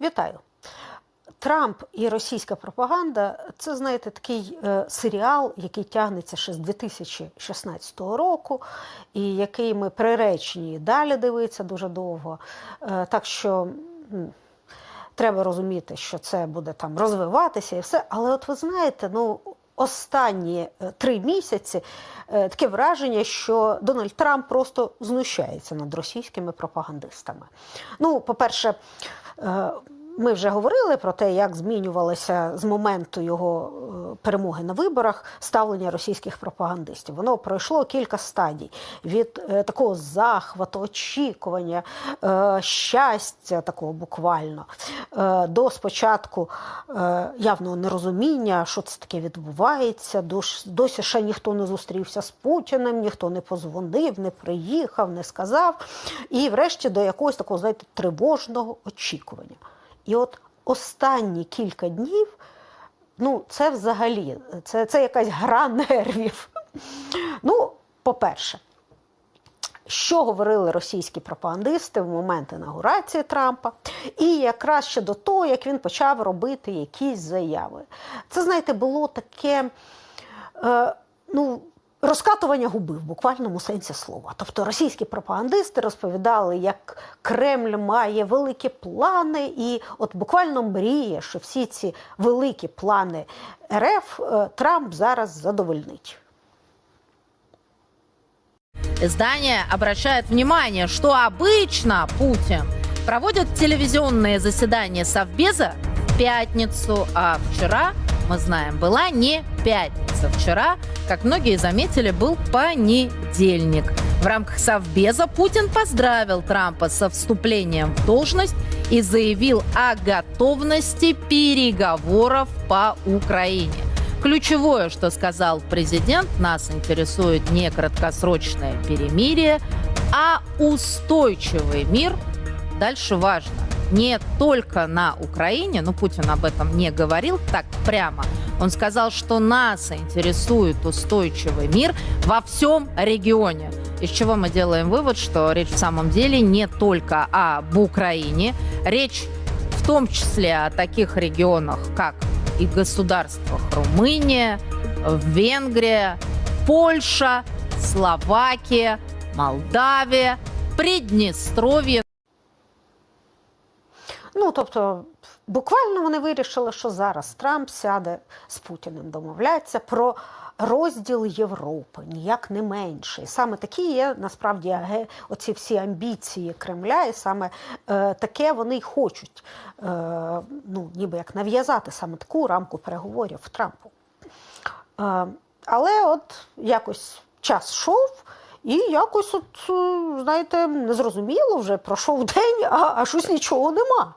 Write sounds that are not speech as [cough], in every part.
Вітаю. Трамп і російська пропаганда це, знаєте, такий е, серіал, який тягнеться ще з 2016 року, і який ми приречені далі дивитися дуже довго. Е, так що треба розуміти, що це буде там розвиватися і все. Але от ви знаєте, ну. Останні е, три місяці таке враження, що Дональд Трамп просто знущається над російськими пропагандистами. Ну, по-перше, uh, ми вже говорили про те, як змінювалося з моменту його е, перемоги на виборах ставлення російських пропагандистів. Воно пройшло кілька стадій від е, такого захвату, очікування, е, щастя, такого буквально, до спочатку явного нерозуміння, що це таке відбувається. Досі ще ніхто не зустрівся з Путіним, ніхто не позвонив, не приїхав, не сказав. І врешті до якогось такого, знаєте, тривожного очікування. І от останні кілька днів, ну, це взагалі, це, це якась гра нервів. Ну, по-перше, що говорили російські пропагандисти в момент інаугурації Трампа, і якраз ще до того, як він почав робити якісь заяви. Це, знаєте, було таке. Е, ну, Розкатування губи в буквальному сенсі слова. Тобто російські пропагандисти розповідали, як Кремль має великі плани, і от буквально мріє, що всі ці великі плани РФ е, Трамп зараз задовольнить. Издание обращает внимание, что обычно Путин проводит телевизионные заседания Совбеза в пятницу, а вчера, мы знаем, была не пятница. Вчера, как многие заметили, был понедельник. В рамках Совбеза Путин поздравил Трампа со вступлением в должность и заявил о готовности переговоров по Украине. Ключевое, что сказал президент, нас интересует не краткосрочное перемирие, а устойчивый мир. Дальше важно. Не только на Украине, но Путин об этом не говорил так прямо. Он сказал, что нас интересует устойчивый мир во всем регионе. Из чего мы делаем вывод, что речь в самом деле не только об Украине. Речь в том числе о таких регионах, как и государствах Румыния, Венгрия, Польша, Словакия, Молдавия, Приднестровье. Ну, тобто, буквально вони вирішили, що зараз Трамп сяде з Путіним, домовляться про розділ Європи, ніяк не менше. І саме такі є насправді оці всі амбіції Кремля, і саме е, таке вони й хочуть, е, ну, ніби як нав'язати саме таку рамку переговорів Трампу. Е, але от якось час йшов. І якось, от, е, знаєте, незрозуміло вже пройшов день, а, а щось нічого нема.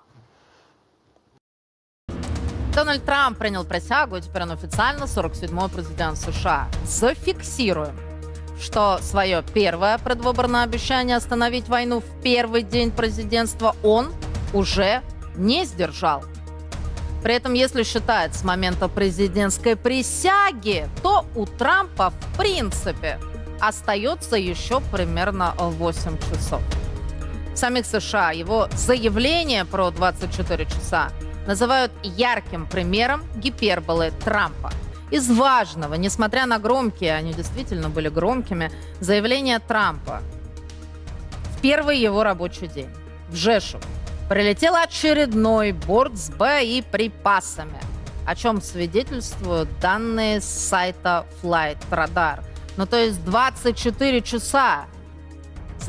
Дональд Трамп принял присягу, и теперь он официально 47-й президент США. Зафиксируем, что свое первое предвыборное обещание остановить войну в первый день президентства он уже не сдержал. При этом, если считать с момента президентской присяги, то у Трампа в принципе остается еще примерно 8 часов. В самих США его заявление про 24 часа называют ярким примером гиперболы Трампа. Из важного, несмотря на громкие, они действительно были громкими, заявления Трампа в первый его рабочий день в Жешув прилетел очередной борт с боеприпасами, о чем свидетельствуют данные с сайта Flight Radar. Ну, то есть 24 часа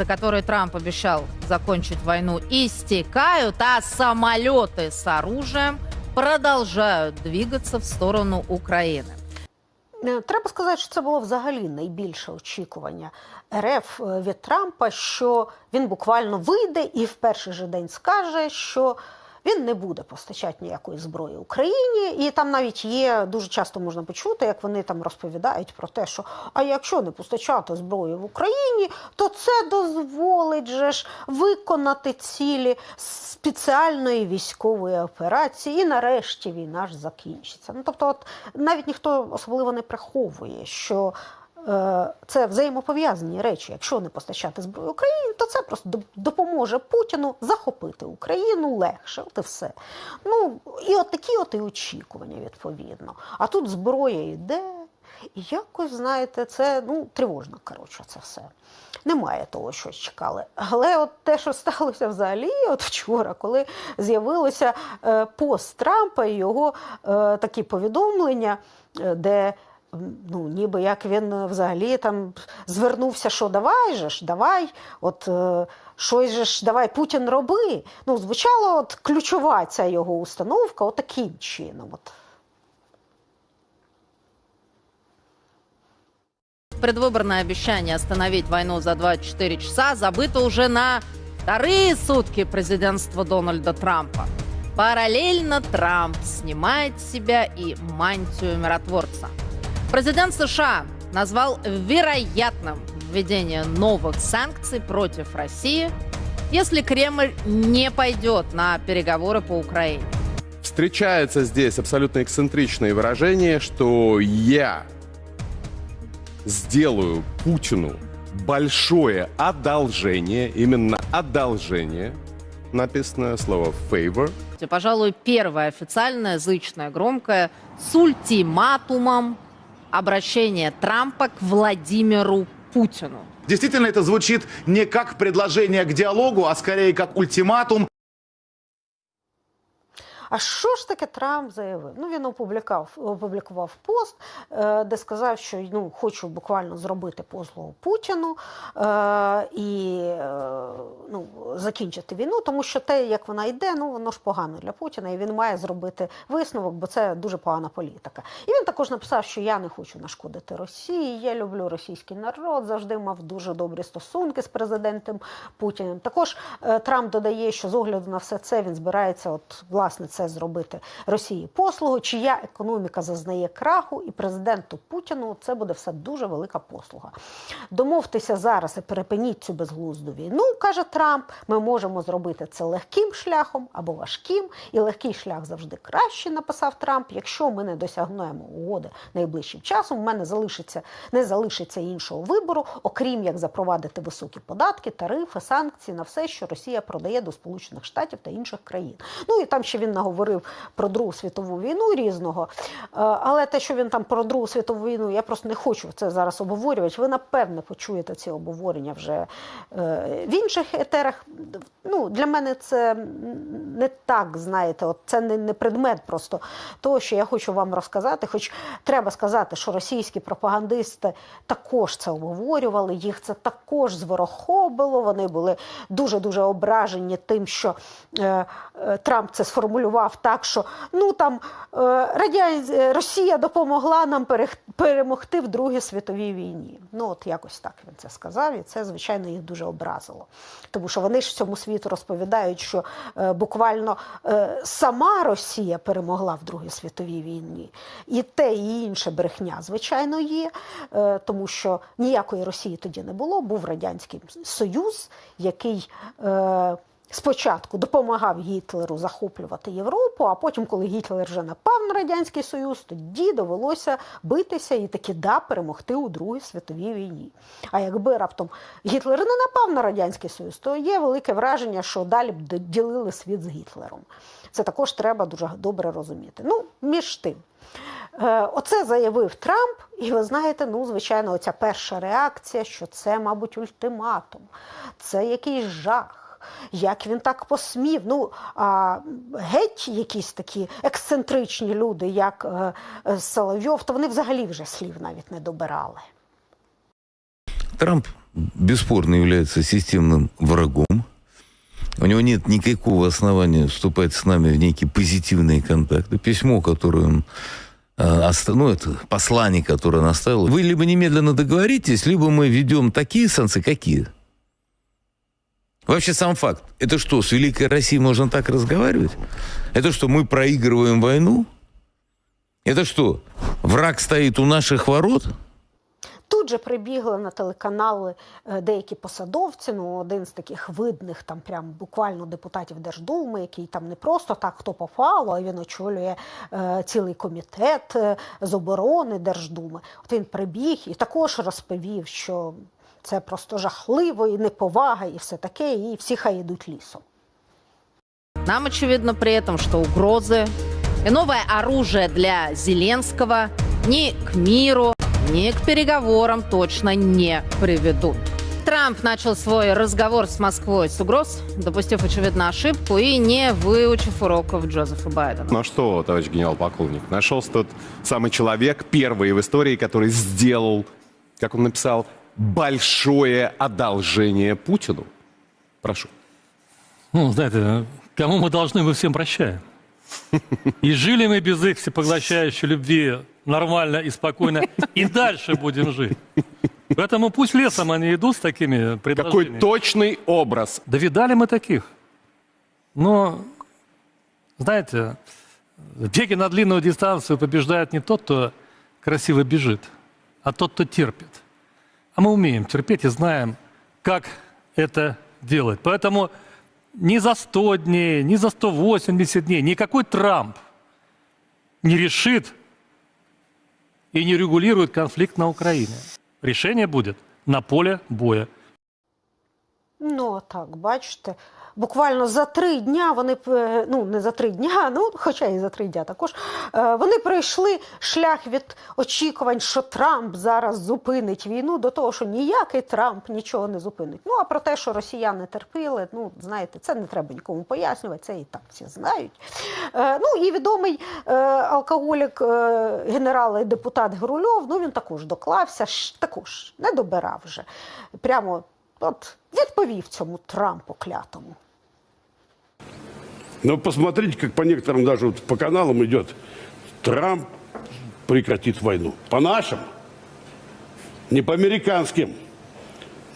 за которые Трамп обещал закончить войну, истекают, а самолеты с оружием продолжают двигаться в сторону України. Е, Треба сказати, що це було взагалі найбільше очікування РФ е, від Трампа, що він буквально вийде і в перший же день скаже, що він не буде постачати ніякої зброї Україні. І там навіть є дуже часто можна почути, як вони там розповідають про те, що а якщо не постачати зброю в Україні, то це дозволить же ж виконати цілі спеціальної військової операції, і нарешті війна ж закінчиться. Ну тобто, от навіть ніхто особливо не приховує, що це взаємопов'язані речі. Якщо не постачати зброю Україні, то це просто допоможе Путіну захопити Україну легше. От і все. Ну і от такі от і очікування відповідно. А тут зброя йде. І якось, знаєте, це ну, тривожно, коротше, це все. Немає того, що чекали. Але от те, що сталося взагалі, от вчора, коли з'явилося е, пост Трампа і його е, такі повідомлення, е, де ну, ніби як він е, взагалі там звернувся, що давай же ж, давай, от е, щось же ж, давай Путін роби. Ну, звучало от ключова ця його установка, от таким чином. От. Предвыборное обещание остановить войну за 24 часа забыто уже на вторые сутки президентства Дональда Трампа. Параллельно Трамп снимает с себя и мантию миротворца. Президент США назвал вероятным введение новых санкций против России, если Кремль не пойдет на переговоры по Украине. Встречается здесь абсолютно эксцентричное выражение, что я сделаю Путину большое одолжение, именно одолжение, написано слово favor, пожалуй, первое официальное, зычное, громкое, с ультиматумом обращение Трампа к Владимиру Путину. Действительно, это звучит не как предложение к диалогу, а скорее как ультиматум. А що ж таке Трамп заявив? Ну він опублікував, опублікував пост, е, де сказав, що ну хочу буквально зробити послугу Путіну е, і е, ну, закінчити війну, тому що те, як вона йде, ну воно ж погано для Путіна, і він має зробити висновок, бо це дуже погана політика. І він також написав, що я не хочу нашкодити Росії. Я люблю російський народ, завжди мав дуже добрі стосунки з президентом Путіним. Також Трамп додає, що з огляду на все це він збирається, от власне, це зробити Росії послугу, чия економіка зазнає краху, і президенту Путіну це буде все дуже велика послуга. Домовтеся зараз і перепиніть цю безглузду війну, каже Трамп. Ми можемо зробити це легким шляхом або важким, і легкий шлях завжди краще, написав Трамп. Якщо ми не досягнемо угоди найближчим часом, у мене залишиться не залишиться іншого вибору, окрім як запровадити високі податки, тарифи, санкції на все, що Росія продає до Сполучених Штатів та інших країн. Ну і там ще він наговорив про Другу світову війну різного. Е, Але те, що він там про Другу світову війну, я просто не хочу це зараз обговорювати. Ви напевне почуєте ці обговорення вже е, в інших етерах. Ну, для мене це не так, знаєте, от це не, предмет просто того, що я хочу вам розказати. Хоч треба сказати, що російські пропагандисти також це обговорювали, їх це також зворохобило. Вони були дуже дуже ображені тим, що е, Трамп це сформулював так, що ну там е, е, Росія допомогла нам перемогти в Другій світовій війні. Ну от якось так він це сказав, і це звичайно їх дуже образило. Тому що вони ж всьому світу розповідають, що е, буквально сама Росія перемогла в Другій світовій війні, і те, і інше брехня, звичайно, є, тому що ніякої Росії тоді не було. Був радянський Союз, який. Спочатку допомагав Гітлеру захоплювати Європу, а потім, коли Гітлер вже напав на Радянський Союз, тоді довелося битися і таки да перемогти у Другій світовій війні. А якби раптом Гітлер не напав на Радянський Союз, то є велике враження, що далі б ділили світ з Гітлером. Це також треба дуже добре розуміти. Ну, між тим. Е, Оце заявив Трамп, і ви знаєте, ну, звичайно, оця перша реакція, що це, мабуть, ультиматум, це якийсь жах. Як він так посмів? Ну а геть якісь такі ексцентричні люди, як е, е, Соловйов, то вони взагалі вже слів навіть не добирали. Трамп бесспорно является системным врагом. У него нет никакого основания вступать с нами в некие позитивные контакты. Письмо, которое он э, оста- ну, это послание, которое он оставил. Вы либо немедленно договоритесь, либо мы ведем такие санкции, какие. Вообще сам факт. Это что, с Великой Россией можно так разговаривать? Это что, мы проигрываем войну? Это что, враг стоит у наших ворот? Тут же прибігли на телеканали е, деякі посадовці. Ну, один з таких видних, там прям буквально депутатів Держдуми, який там не просто так хто попало, а він очолює е, цілий комітет е, з оборони Держдуми. От він прибіг і також розповів, що це просто жахливо і неповага, і все таке, і всі хай йдуть лісом. Нам очевидно при этом, что угрозы и новое оружие для Зеленского ни к миру, ни к переговорам точно не приведут. Трамп начал свой разговор с Москвой с угроз, допустив, очевидно, ошибку и не выучив уроков Джозефа Байдена. Ну а что, товарищ генерал-полковник, нашелся тот самый человек, первый в истории, который сделал, как он написал, большое одолжение Путину. Прошу. Ну, знаете, кому мы должны, мы всем прощаем. И жили мы без их всепоглощающей любви нормально и спокойно, и дальше будем жить. Поэтому пусть лесом они идут с такими Какой предложениями. точный образ. Да видали мы таких. Но, знаете, в беге на длинную дистанцию побеждает не тот, кто красиво бежит, а тот, кто терпит. А мы умеем терпеть и знаем, как это делать. Поэтому ни за 100 дней, ни за 180 дней никакой Трамп не решит и не регулирует конфликт на Украине. Решение будет на поле боя. Ну, так, бачите. Буквально за три дня вони ну не за три дня, [laughs] ну хоча і за три дня також. е, Вони пройшли шлях від очікувань, що Трамп зараз зупинить війну, до того, що ніякий Трамп нічого не зупинить. Ну а про те, що росіяни терпіли, ну знаєте, це не треба нікому пояснювати, це і так всі знають. Е, Ну і відомий е, алкоголік, е, генерал і депутат Грульов, ну він також доклався, також не добирав вже. Прямо от відповів цьому Трампу клятому. Но посмотрите, как по некоторым даже вот по каналам идет. Трамп прекратит войну. По нашим. Не по американским.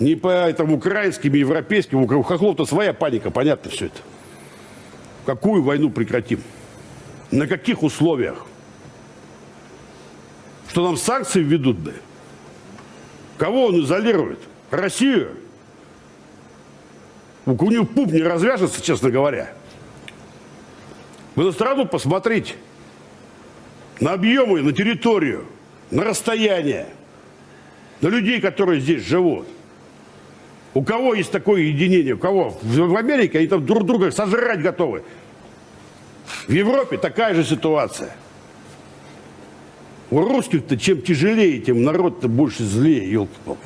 Не по этому украинским, европейским. У хохлов-то своя паника, понятно все это. Какую войну прекратим? На каких условиях? Что нам санкции введут, да? Кого он изолирует? Россию? У него пуп не развяжется, честно говоря. Вы на страну посмотрите. На объемы, на территорию, на расстояние, на людей, которые здесь живут. У кого есть такое единение? У кого? В Америке они там друг друга сожрать готовы. В Европе такая же ситуация. У русских-то чем тяжелее, тем народ-то больше злее, елки-палки.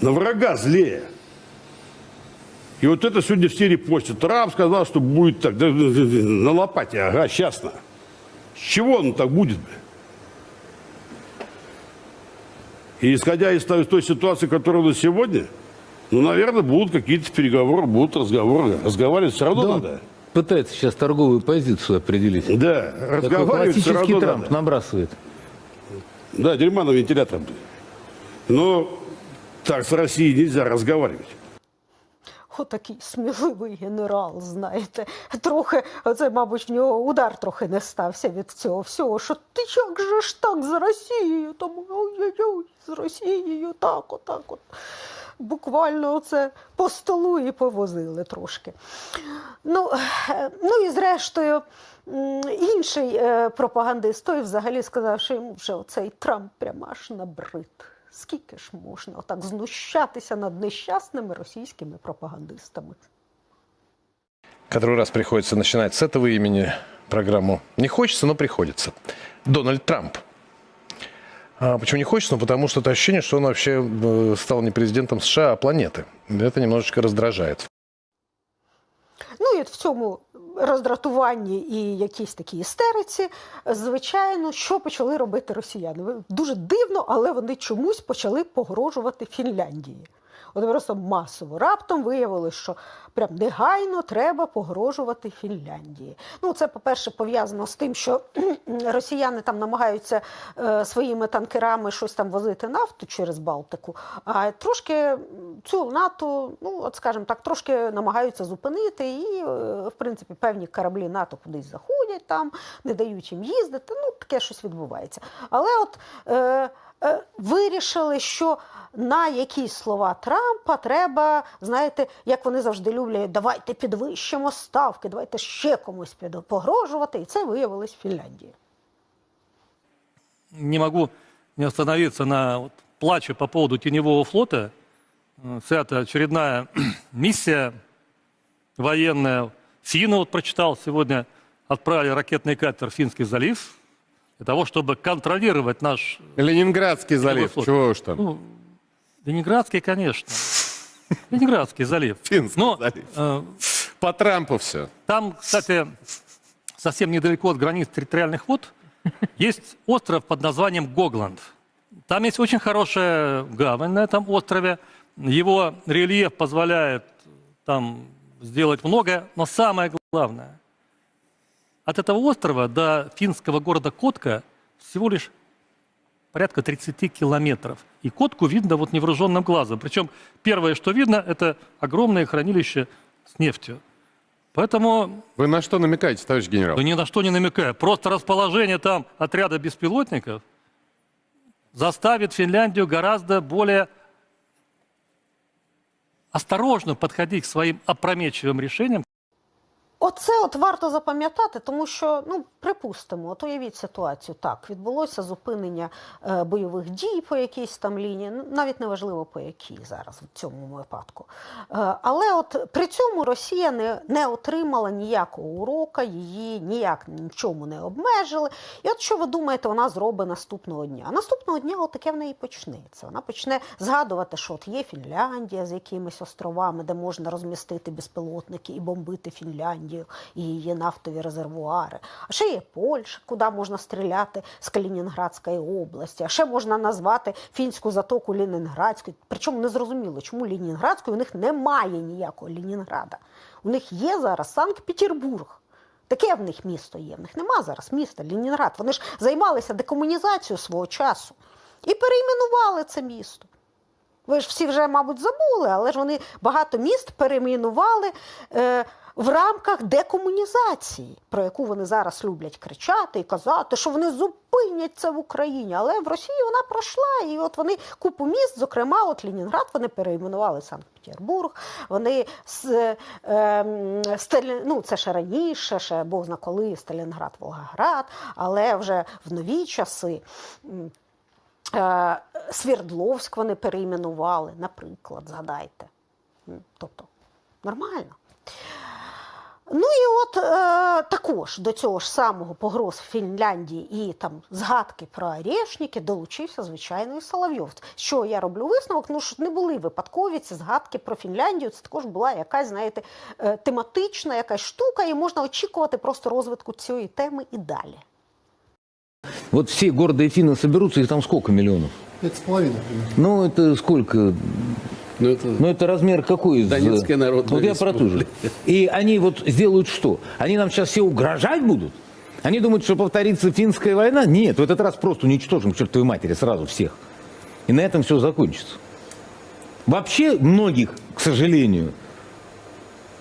На врага злее. И вот это сегодня все репостят. Трамп сказал, что будет так. На лопате, ага, сейчас на. С чего он так будет? И исходя из той, той ситуации, которая у нас сегодня, ну, наверное, будут какие-то переговоры, будут разговоры. Разговаривать все равно Да надо. пытается сейчас торговую позицию определить. Да, разговаривать все равно Трамп надо. набрасывает. Да, дерьма на вентилятор. Но так с Россией нельзя разговаривать. Отакий сміливий генерал, знаєте. Трохи, оце, мабуть, в нього удар трохи не стався від цього всього. Що ти як же ж так з Росією? Там ой-ой-ой, з Росією, так, отак от. Буквально оце по столу і повозили трошки. Ну, ну і зрештою, інший е, пропагандист той взагалі сказав, що йому вже оцей Трамп прямо аж набрид. Скільки ж можна отак знущатися над нещасними російськими пропагандистами? Который раз приходится начинать с этого имени программу. Не хочется, но приходится. Дональд Трамп. А почему не хочется? Ну, потому что это ощущение, что он вообще э, стал не президентом США, а планеты. Это немножечко раздражает. Ну і в цьому роздратуванні і якійсь такій істериці, звичайно, що почали робити росіяни. Дуже дивно, але вони чомусь почали погрожувати Фінляндії. От просто масово. Раптом виявилось, що прям негайно треба погрожувати Фінляндії. Ну, це, по-перше, пов'язано з тим, що [clears throat] росіяни там намагаються е, своїми танкерами щось там возити нафту через Балтику, а трошки цю НАТО, ну от скажімо так, трошки намагаються зупинити, і е, в принципі певні кораблі НАТО кудись заходять там, не дають їм їздити. Ну таке щось відбувається. Але от е, вирішили, що на якісь слова Трампа треба, знаєте, як вони завжди люблять, давайте підвищимо ставки, давайте ще комусь підо- погрожувати. І це виявилось Фінляндія. Не могу не остановиться на вот, плаче по поводу теневого флота. Э, Это очередная миссия военная. Финны, вот прочитал сегодня, отправили ракетный катер в Финский залив Для того, чтобы контролировать наш Ленинградский залив, флот. чего уж там. Ну, Ленинградский, конечно. Ленинградский залив. [laughs] Финский Но залив. э, По Трампу все. там, кстати, совсем недалеко от границ территориальных вод есть остров под названием Гогланд. Там есть очень хорошая гавань на этом острове. Его рельеф позволяет там сделать многое, но самое главное, от этого острова до финского города Котка всего лишь порядка 30 километров. И Котку видно вот невооруженным глазом. Причем первое, что видно, это огромное хранилище с нефтью. Поэтому Вы на что намекаете, товарищ генерал? да ни на что не намекаю. Просто расположение там отряда беспилотников заставит Финляндию гораздо более осторожно подходить к своим опрометчивым решениям, Оце от варто запам'ятати, тому що, ну, припустимо, от уявіть ситуацію. Так, відбулося зупинення е, бойових дій по якійсь там лінії, ну, навіть неважливо по якій зараз в цьому випадку. Е, але от при цьому Росія не, не отримала ніякого урока, її ніяк нічому не обмежили. І от що ви думаєте, вона зробить наступного дня? А наступного дня таке в неї почнеться. Вона почне згадувати, що от є Фінляндія з якимись островами, де можна розмістити безпілотники і бомбити Фінляндію і її нафтові резервуари. А ще є Польща, куди можна стріляти з Калінінградської області. А ще можна назвати фінську затоку Ленінградською. Причому не зрозуміло, чому Ленінградською у них немає ніякого Ленінграда. У них є зараз Санкт-Петербург. Таке в них місто є. В них нема зараз міста Ленінград. Вони ж займалися декомунізацією свого часу і перейменували це місто. Ви ж всі вже, мабуть, забули, але ж вони багато міст перейменували е, в рамках декомунізації, про яку вони зараз люблять кричати і казати, що вони зупинять це в Україні. Але в Росії вона пройшла, і от вони купу міст, зокрема, от Ленінград, вони перейменували в Санкт-Петербург. Вони з, е, м, Сталі- ну, це ще раніше, ще Бог зна коли Сталінград, Волгоград, але вже в нові часи. Е, Свердловськ вони перейменували, наприклад, згадайте. Тобто нормально. Ну і от е, також до цього ж самого погроз Фінляндії і там згадки про Орешники долучився звичайно і Соловйов. Що я роблю висновок? Ну що не були випадкові ці згадки про Фінляндію. Це також була якась, знаєте, е, тематична якась штука, і можна очікувати просто розвитку цієї теми і далі. Вот все гордые финны соберутся, их там сколько миллионов? Пять с половиной примерно. Ну, это сколько? Ну, это Ну, это размер какой? из- Донецкая Народная Вот я про ту же. И они вот сделают что? Они нам сейчас все угрожать будут? Они думают, что повторится финская война? Нет, в этот раз просто уничтожим к чертовой матери сразу всех. И на этом все закончится. Вообще многих, к сожалению,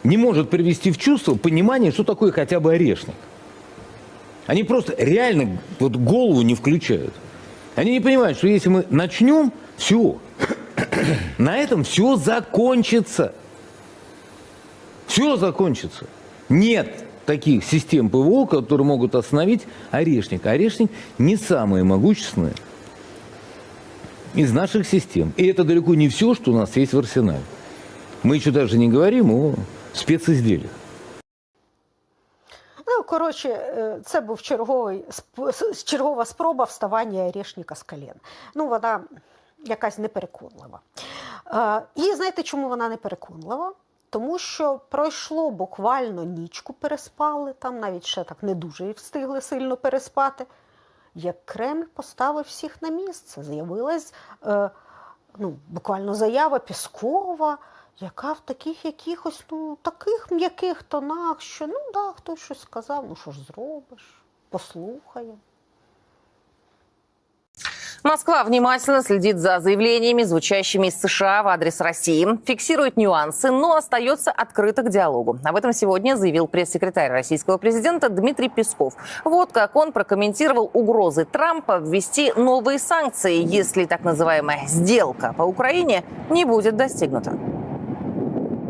не может привести в чувство понимание, что такое хотя бы орешник. Они просто реально вот голову не включают. Они не понимают, что если мы начнем, все. [clears throat] На этом все закончится. Все закончится. Нет таких систем ПВО, которые могут остановить орешник. Орешник не самая могущественная из наших систем. И это далеко не все, что у нас есть в арсенале. Мы еще даже не говорим о специзделиях. Ну, коротше, е, це був черговий, чергова спроба вставання Орешника з колін. Ну, вона якась непереконлива. Е, І знаєте, чому вона непереконлива? Тому що пройшло буквально нічку переспали, там навіть ще так не дуже встигли сильно переспати. Як Кремль поставив всіх на місце, з'явилась е, ну, буквально заява Піскова, яка в таких якихось ну, таких м'яких тонах, що ну да, хтось щось сказав, ну що ж зробиш, послухаємо. Москва внимательно следит за заявлениями, звучащими из США в адрес России, фиксирует нюансы, но остается открыта к диалогу. Об этом сегодня заявил пресс-секретарь российского президента Дмитрий Песков. Вот как он прокомментировал угрозы Трампа ввести новые санкции, если так называемая сделка по Украине не будет достигнута.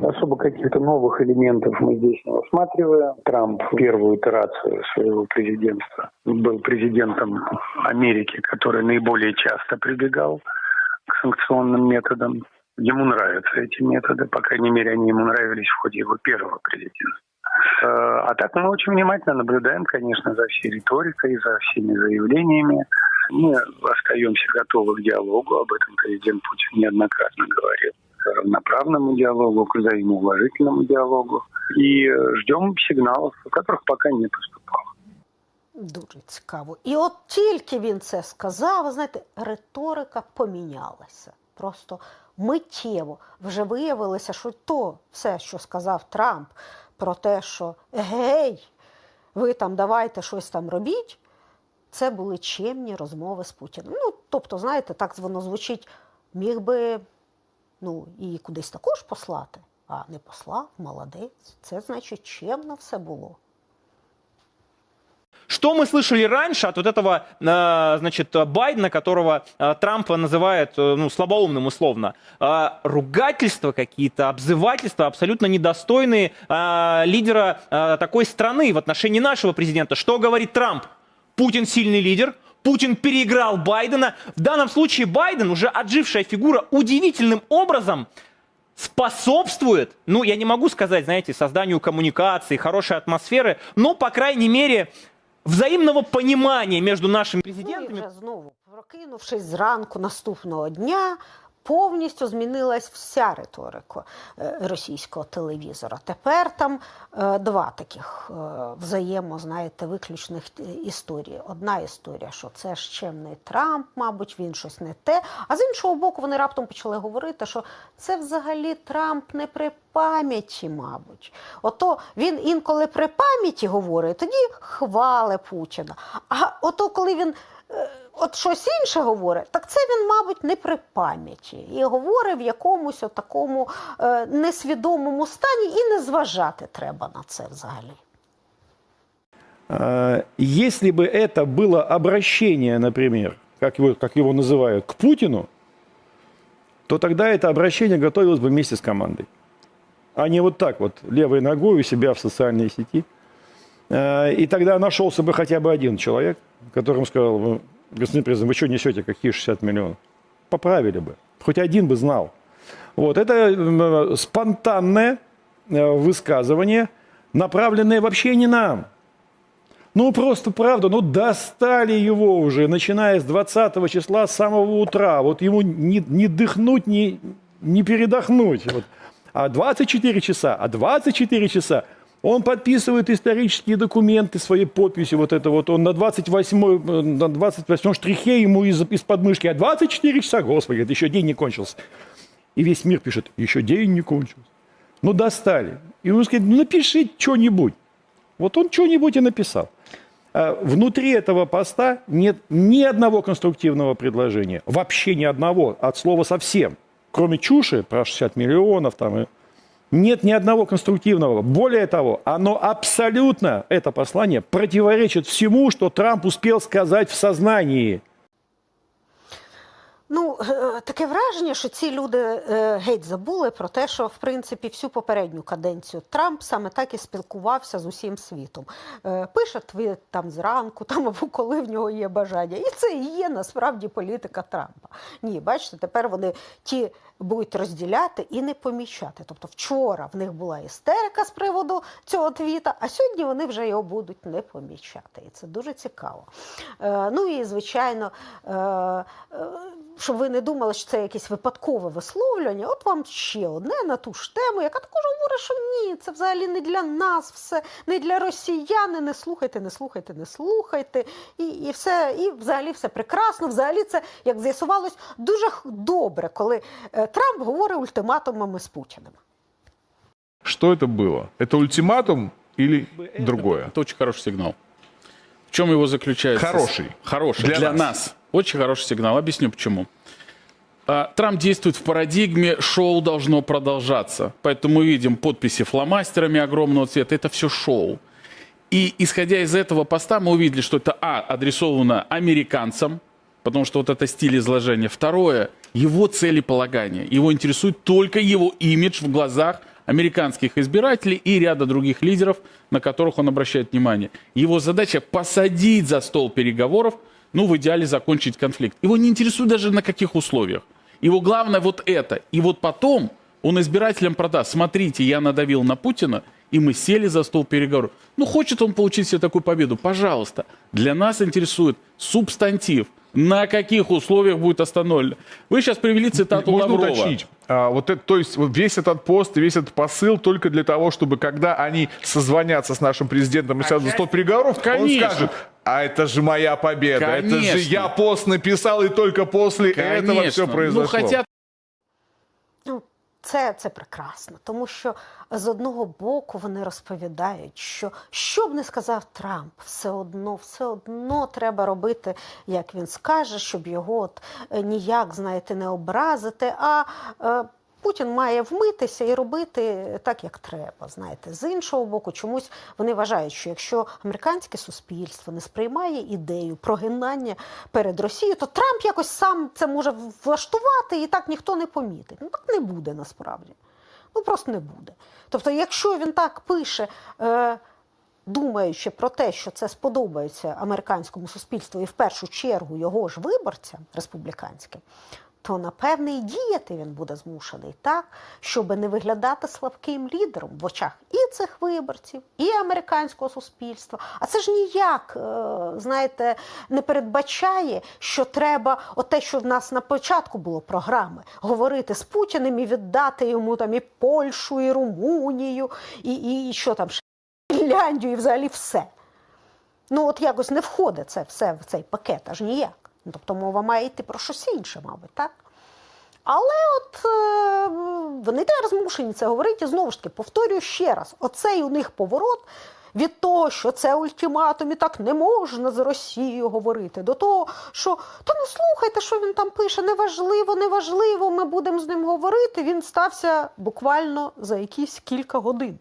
Особо каких-то новых элементов мы здесь не усматриваем. Трамп первую итерацию своего президентства был президентом Америки, который наиболее часто прибегал к санкционным методам. Ему нравятся эти методы, по крайней мере, они ему нравились в ходе его первого президентства. А так мы очень внимательно наблюдаем, конечно, за всей риторикой, за всеми заявлениями. Мы остаемся готовы к диалогу, об этом президент Путин неоднократно говорил равноправному диалогу, к взаимоуважительному диалогу. И э, ждем сигналов, которых пока не поступало. Дуже цікаво. І от тільки він це сказав, ви знаєте, риторика помінялася. Просто миттєво вже виявилося, що то все, що сказав Трамп про те, що гей, ви там давайте щось там робіть, це були чемні розмови з Путіним. Ну, тобто, знаєте, так воно звучить, міг би ну, і кудись також послати, а не послав, молодець. Це значить чемно все було. Что мы слышали раньше от вот этого, э, значит, Байдена, которого э, Трамп называет, э, ну, слабоумным условно? Э, Ругательства какие-то, обзывательства абсолютно недостойные лидера такой страны в отношении нашего президента. Что говорит Трамп? Путин сильный лидер, Путин переиграл Байдена. В данном случае Байден, уже отжившая фигура, удивительным образом способствует, ну, я не могу сказать, знаете, созданию коммуникации, хорошей атмосферы, но, по крайней мере, взаимного понимания между нашими Ну і президентами. вже знову, прокинувшись зранку наступного дня, повністю змінилась вся риторика е, російського телевізора. Тепер там е, два таких е, взаємо, знаєте, виключних історії. Одна історія, що це ж чемний Трамп, мабуть, він щось не те. А з іншого боку, вони раптом почали говорити, що це взагалі Трамп не при пам'яті, мабуть. Ото він інколи при пам'яті говорить, тоді хвали Путіна. А ото коли він от щось інше говорить, так це він, мабуть, не при пам'яті. І говорить в якомусь такому е, несвідомому стані, і не зважати треба на це взагалі. А, Если бы это было обращение, например, как его, как его называют, к Путину, то тогда это обращение готовилось бы вместе с командой. А не вот так вот, левой ногой у себя в социальной сети. А, И тогда нашелся бы хотя бы один человек, которому сказал, бы, господин президент, вы что несете, какие 60 миллионов? Поправили бы. Хоть один бы знал. Вот, это спонтанное э, высказывание, направленное вообще не нам. Ну, просто правда, ну, достали его уже, начиная с 20 числа, с самого утра. Вот ему не, не дыхнуть, не, не передохнуть. Вот. А 24 часа, а 24 часа он подписывает исторические документы своей подписью. Вот это вот он на 28, э, на 28 штрихе ему из, из подмышки. А 24 часа, господи, это еще день не кончился. И весь мир пишет, еще день не кончился. Ну, достали. И он сказать, ну, напиши что-нибудь. Вот он что-нибудь и написал. А Внутри этого поста нет ни одного конструктивного предложения. Вообще ни одного. От слова совсем. Кроме чуши про 60 миллионов там, и нет ни одного конструктивного. Более того, оно абсолютно, это послание, противоречит всему, что Трамп успел сказать в сознании. Ну, е, таке враження, що ці люди е, геть забули про те, що в принципі всю попередню каденцію Трамп саме так і спілкувався з усім світом. Е, Пише твіт там зранку, там або коли в нього є бажання. І це і є насправді політика Трампа. Ні, бачите, тепер вони ті будуть розділяти і не помічати. Тобто вчора в них була істерика з приводу цього твіта, а сьогодні вони вже його будуть не помічати. І це дуже цікаво. Е, Ну і звичайно. е, е, щоб ви не думали, що це якесь випадкове висловлювання, от вам ще одне на ту ж тему, яка також говорить, що ні, це взагалі не для нас, все не для росіян, не слухайте, не слухайте, не слухайте. І, і все, і взагалі все прекрасно. Взагалі це, як з'ясувалось, дуже добре, коли е, Трамп говорить ультиматумами з Путіним. Что это было? Это ультиматум или другое? Это очень хороший сигнал. В чем его заключается? Хороший. Хороший. Для Для, нас. нас. Очень хороший сигнал. Объясню почему. А, Трамп действует в парадигме «шоу должно продолжаться». Поэтому мы видим подписи фломастерами огромного цвета. Это все шоу. И исходя из этого поста мы увидели, что это, а, адресовано американцам, потому что вот это стиль изложения. Второе, его целеполагание. Его интересует только его имидж в глазах американских избирателей и ряда других лидеров, на которых он обращает внимание. Его задача посадить за стол переговоров, ну, в идеале закончить конфликт. Его не интересует даже на каких условиях. Его главное вот это. И вот потом он избирателям продаст. Смотрите, я надавил на Путина, и мы сели за стол переговоров. Ну, хочет он получить себе такую победу, пожалуйста. Для нас интересует субстантив. На каких условиях будет остановлено? Вы сейчас привели цитату Можно Лаврова. уточнить? А, вот это, то есть вот весь этот пост весь этот посыл только для того, чтобы когда они созвонятся с нашим президентом и сядут за стол переговоров, Конечно. он скажет, а это же моя победа, это же Конечно. я пост написал, и только после этого Конечно. все Ну, произошло. хотят Ну, це, це прекрасно, тому що з одного боку вони розповідають, що що б не сказав Трамп, все одно, все одно треба робити, як він скаже, щоб його от е, ніяк, знаєте, не образити. А е, Путін має вмитися і робити так, як треба. Знаєте, з іншого боку, чомусь вони вважають, що якщо американське суспільство не сприймає ідею прогинання перед Росією, то Трамп якось сам це може влаштувати і так ніхто не помітить. Ну так не буде насправді. Ну просто не буде. Тобто, якщо він так пише. Е, Думаючи про те, що це сподобається американському суспільству і в першу чергу його ж виборцям республіканським, то напевне і діяти він буде змушений так, щоб не виглядати слабким лідером в очах і цих виборців, і американського суспільства. А це ж ніяк, е, знаєте, не передбачає, що треба, оте, що в нас на початку було програми, говорити з Путіним і віддати йому там і Польщу, і Румунію, і, і що там Фінляндію, і взагалі все. Ну, от якось не входить це все в цей пакет, аж ніяк. Ну, Тобто мова має йти про щось інше, мабуть, так? Але от е, вони тепер змушені це говорити. Знову ж таки, повторюю ще раз: оцей у них поворот від того, що це ультиматум і так не можна з Росією говорити, до того, що то ну слухайте, що він там пише, неважливо, неважливо, ми будемо з ним говорити. Він стався буквально за якісь кілька годин.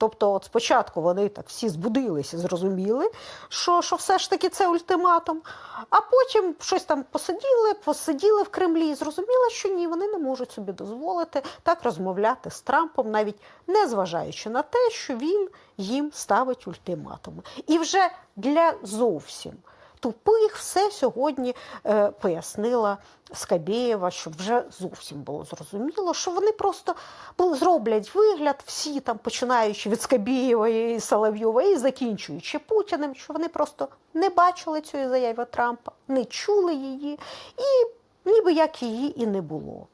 Тобто, от спочатку вони так всі збудилися, зрозуміли, що, що все ж таки це ультиматум, а потім щось там посиділи, посиділи в Кремлі і зрозуміли, що ні, вони не можуть собі дозволити так розмовляти з Трампом, навіть не зважаючи на те, що він їм ставить ультиматуми. І вже для зовсім тупих все сьогодні е, пояснила Скабєєва, щоб вже зовсім було зрозуміло, що вони просто зроблять вигляд, всі там, починаючи від Скабєєва і Соловйова і закінчуючи Путіним, що вони просто не бачили цієї заяви Трампа, не чули її, і ніби як її і не було.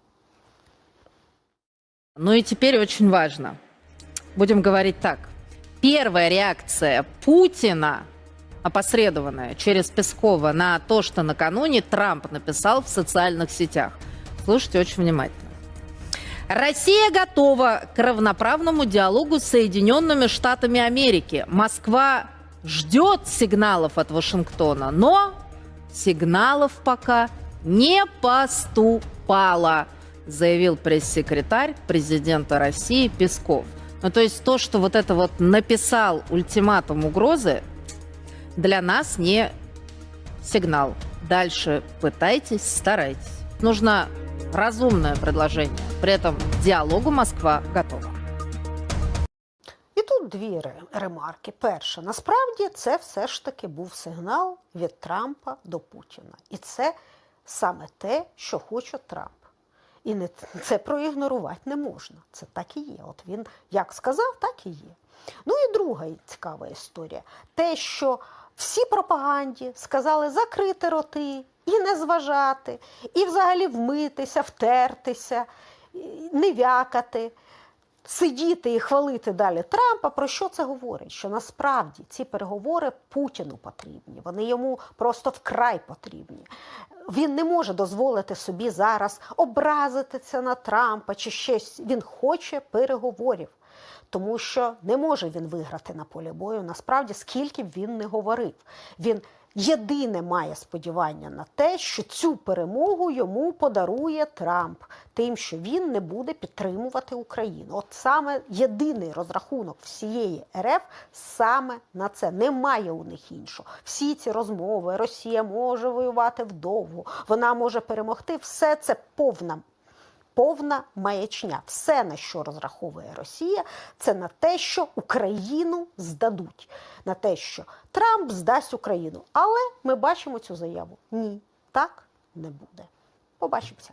Ну и теперь очень важно. Будем говорить так. Первая реакция Путина, опосредованная через Пескова на то, что накануне Трамп написал в социальных сетях. Слушайте очень внимательно. Россия готова к равноправному диалогу с Соединенными Штатами Америки. Москва ждет сигналов от Вашингтона, но сигналов пока не поступало, заявил пресс-секретарь президента России Песков. Ну, то есть то, что вот это вот написал ультиматум угрозы, для нас не сигнал. Дальше пытайтесь, старайтесь. Нужно разумное предложение. При этом диалогу Москва готова. І тут дві ремарки. Перше, насправді це все ж таки був сигнал від Трампа до Путіна. І це саме те, що хоче Трамп. І не, це проігнорувати не можна. Це так і є. От він як сказав, так і є. Ну і друга цікава історія. Те, що всі пропаганді сказали закрити роти і не зважати, і взагалі вмитися, втертися, не вякати. сидіти і хвалити далі Трампа, про що це говорить? Що насправді ці переговори Путіну потрібні, вони йому просто вкрай потрібні. Він не може дозволити собі зараз образитися на Трампа чи щось. Він хоче переговорів. Тому що не може він виграти на полі бою. Насправді, скільки б він не говорив. Він єдине має сподівання на те, що цю перемогу йому подарує Трамп, тим, що він не буде підтримувати Україну. От саме єдиний розрахунок всієї РФ саме на це. Немає у них іншого. Всі ці розмови, Росія може воювати вдовго, вона може перемогти. Все це повна повна маячня. Все, на що розраховує Росія, це на те, що Україну здадуть, на те, що Трамп здасть Україну. Але ми бачимо цю заяву. Ні, так не буде. Побачимося.